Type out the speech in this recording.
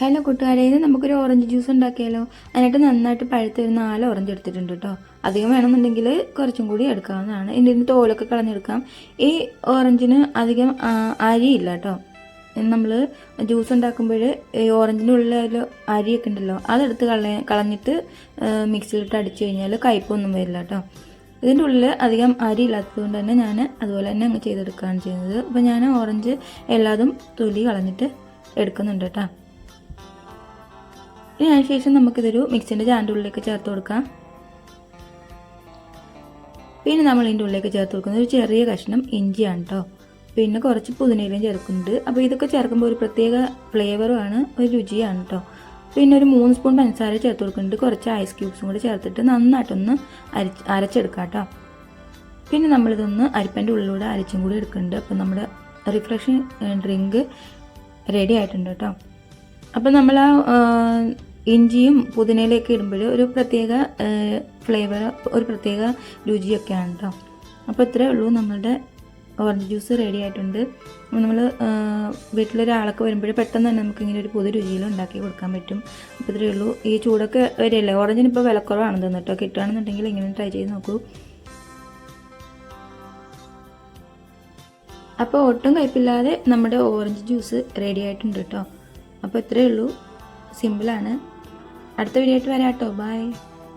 Hello കൂട്ടുകാരെ ഇത് നമുക്കൊരു ഓറഞ്ച് ജ്യൂസ് ഉണ്ടാക്കിയാലോ? അതിനായിട്ട് നന്നായിട്ട് പഴുത്ത് ഒരു നാല് ഓറഞ്ച് എടുത്തിട്ടുണ്ട് കേട്ടോ അധികം വേണമെന്നുണ്ടെങ്കിൽ കുറച്ചും കൂടി എടുക്കാവുന്നതാണ്. ഇതിന്റെ തോലൊക്കെ കളഞ്ഞെടുക്കാം. ഈ ഓറഞ്ചിന് അധികം അരിയില്ല കേട്ടോ നമ്മൾ ജ്യൂസ് ഉണ്ടാക്കുമ്പോൾ ഈ ഓറഞ്ചിന്റെ ഉള്ളിൽ അരിയൊക്കെ ഉണ്ടല്ലോ അതെടുത്ത് കള കളഞ്ഞിട്ട് മിക്സിയിലിട്ട് അടിച്ചു കഴിഞ്ഞാൽ കയ്പൊന്നും വരില്ല കേട്ടോ ഇതിന്റെ ഉള്ളിൽ അധികം അരി ഇല്ലാത്തതുകൊണ്ട് തന്നെ ഞാൻ അതുപോലെ തന്നെ അങ്ങ് ചെയ്തെടുക്കുകയാണ് ചെയ്യുന്നത്. അപ്പോൾ ഞാൻ ഓറഞ്ച് എല്ലാതും തൊലി കളഞ്ഞിട്ട് എടുക്കുന്നുണ്ട് കേട്ടോ ഇനി അതിന് ശേഷം നമുക്കിതൊരു മിക്സിന്റെ ജാറിന്റെ ഉള്ളിലേക്ക് ചേർത്ത് കൊടുക്കാം. പിന്നെ നമ്മൾ ഇതിന്റെ ഉള്ളിലേക്ക് ചേർത്ത് കൊടുക്കുന്നത് ഒരു ചെറിയ കഷ്ണം ഇഞ്ചിയാണ് കേട്ടോ പിന്നെ കുറച്ച് പുതിനയിലും ചേർക്കുന്നുണ്ട്. അപ്പോൾ ഇതൊക്കെ ചേർക്കുമ്പോൾ ഒരു പ്രത്യേക ഫ്ലേവറുമാണ് ഒരു രുചിയാണ് കേട്ടോ പിന്നെ ഒരു മൂന്ന് സ്പൂൺ പഞ്ചസാര ചേർത്ത് കൊടുക്കുന്നുണ്ട്. കുറച്ച് ഐസ് ക്യൂബ്സും കൂടി ചേർത്തിട്ട് നന്നായിട്ടൊന്ന് അരച്ച് അരച്ചെടുക്കാം കേട്ടോ പിന്നെ നമ്മളിതൊന്ന് അരിപ്പന്റെ ഉള്ളിലൂടെ അരച്ചും കൂടി എടുക്കുന്നുണ്ട്. അപ്പോൾ നമ്മുടെ റിഫ്രഷിങ് ഡ്രിങ്ക് റെഡി ആയിട്ടുണ്ട് കേട്ടോ അപ്പോൾ നമ്മൾ ആ ഇഞ്ചിയും പുതിനയിലേക്ക് ഇടുമ്പോൾ ഒരു പ്രത്യേക ഫ്ലേവർ ഒരു പ്രത്യേക രുചിയൊക്കെയാണ് കേട്ടോ അപ്പോൾ ഇത്രയേ ഉള്ളൂ നമ്മളുടെ ഓറഞ്ച് ജ്യൂസ് റെഡി ആയിട്ടുണ്ട്. നമ്മൾ വീട്ടിലൊരാളൊക്കെ വരുമ്പോൾ പെട്ടെന്ന് തന്നെ നമുക്ക് ഇങ്ങനെ ഒരു പുതിയ രുചിയിൽ ഉണ്ടാക്കി കൊടുക്കാൻ പറ്റും. അപ്പോൾ ഇത്രയേ ഉള്ളൂ. ഈ ചൂടൊക്കെ വരില്ലേ? ഓറഞ്ചിന് ഇപ്പോൾ വിലക്കുറവാണ് തന്നിട്ടോ കേട്ടോ കിട്ടുകയാണെന്നുണ്ടെങ്കിൽ ഇങ്ങനെ ട്രൈ ചെയ്ത് നോക്കൂ. അപ്പോൾ ഒട്ടും കയ്പില്ലാതെ നമ്മുടെ ഓറഞ്ച് ജ്യൂസ് റെഡി ആയിട്ടുണ്ട് കേട്ടോ അപ്പോൾ ഇത്രയേ ഉള്ളൂ. സിമ്പിളാണ് അടുത്ത വീഡിയോ ആയിട്ട് വരാം കേട്ടോ. ബൈ